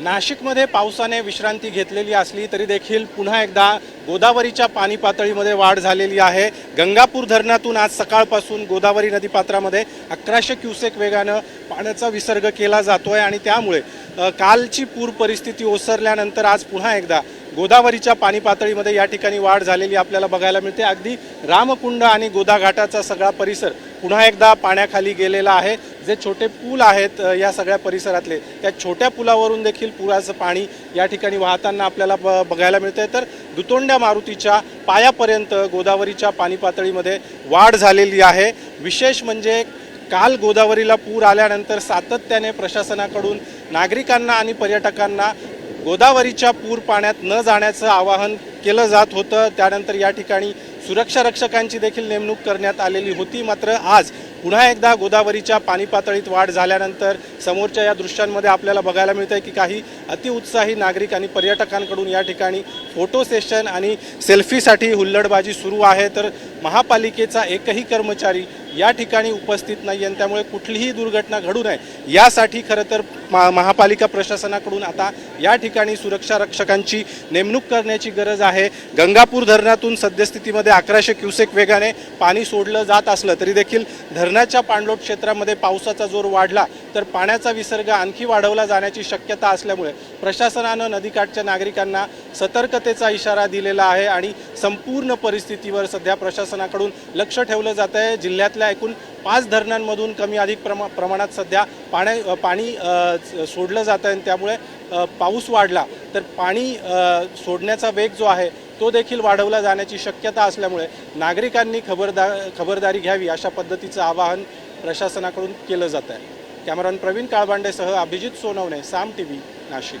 नाशिकमध्ये पावसाने विश्रांती घेतलेली असली तरी देखील पुन्हा एकदा गोदावरीच्या पाणी पातळीमध्ये वाढ झालेली आहे. गंगापूर धरणातून आज सकाळपासून गोदावरी नदीपात्रामध्ये अकराशे क्युसेक वेगानं पाण्याचा विसर्ग केला जातो आहे आणि त्यामुळे कालची पूर परिस्थिती ओसरल्यानंतर आज पुन्हा एकदा गोदावरीच्या पाणी पातळीमध्ये या ठिकाणी वाढ झालेली आपल्याला बघायला मिळते. अगदी रामकुंड आणि गोदाघाटाचा सगळा परिसर पुन्हा एकदा पाण्याखाली गेलेला आहे. जे छोटे पूल आहेत या सगळ्या परिसरातले त्या छोट्या पुलावरून देखील पुराचं पाणी या ठिकाणी वाहताना आपल्याला ब बघायला मिळतंय. तर दुतोंड्या मारुतीच्या पायापर्यंत गोदावरीच्या पाणी पातळीमध्ये वाढ झालेली आहे. विशेष म्हणजे काल गोदावरीला पूर आल्यानंतर सातत्याने प्रशासनाकडून नागरिकांना आणि पर्यटकांना गोदावरीच्या पूर पाण्यात न जाण्याचं आवाहन केलं जात होतं. त्यानंतर या ठिकाणी सुरक्षा रक्षकांची देखील नेमणूक करण्यात आलेली होती. मात्र आज पुन्हा एकदा गोदावरीच्या पाणी पातळीत वाढ झाल्यानंतर समोरच्या या दृश्यांमध्ये आपल्याला बघायला मिळतं आहे की काही अतिउत्साही नागरिक आणि पर्यटकांकडून या ठिकाणी फोटो सेशन आणि सेल्फीसाठी हुल्लडबाजी सुरू आहे. तर महापालिकेचा एकही कर्मचारी या ठिकाणी उपस्थित नाही आणि त्यामुळे कुठलीही दुर्घटना घडू नये. यासाठी खरं तर मा- महापालिका प्रशासनाकडून आता या ठिकाणी सुरक्षा रक्षकांची नेमणूक करण्याची गरज आहे. गंगापूर धरणातून सद्यस्थितीमध्ये अकराशे क्युसेक वेगाने पाणी सोडलं जात असलं तरी देखील धरणाच्या पाणलोट क्षेत्रामध्ये पावसाचा जोर वाढला तर पाण्याचा विसर्ग आणखी वाढवला जाण्याची शक्यता असल्यामुळे प्रशासनानं नदीकाठच्या नागरिकांना सतर्कतेचा इशारा दिलेला आहे आणि संपूर्ण परिस्थितीवर सध्या प्रशासनाकडून लक्ष ठेवलं जात आहे. जिल्ह्यातल्या एकूण पाच धरणांमधून कमी अधिक प्रमा प्रमाणात सध्या पाण्या पाणी सोडलं जातं आहे आणि त्यामुळे पाऊस वाढला तर पाणी सोडण्याचा वेग जो आहे तो देखील वाढवला जाण्याची शक्यता असल्यामुळे नागरिकांनी खबरदा खबरदारी घ्यावी अशा पद्धतीचं आवाहन प्रशासनाकडून केलं जात आहे कॅमेरॉन प्रवीण काळबांडेसह अभिजित सोनवणे साम टी व्ही नाशिक.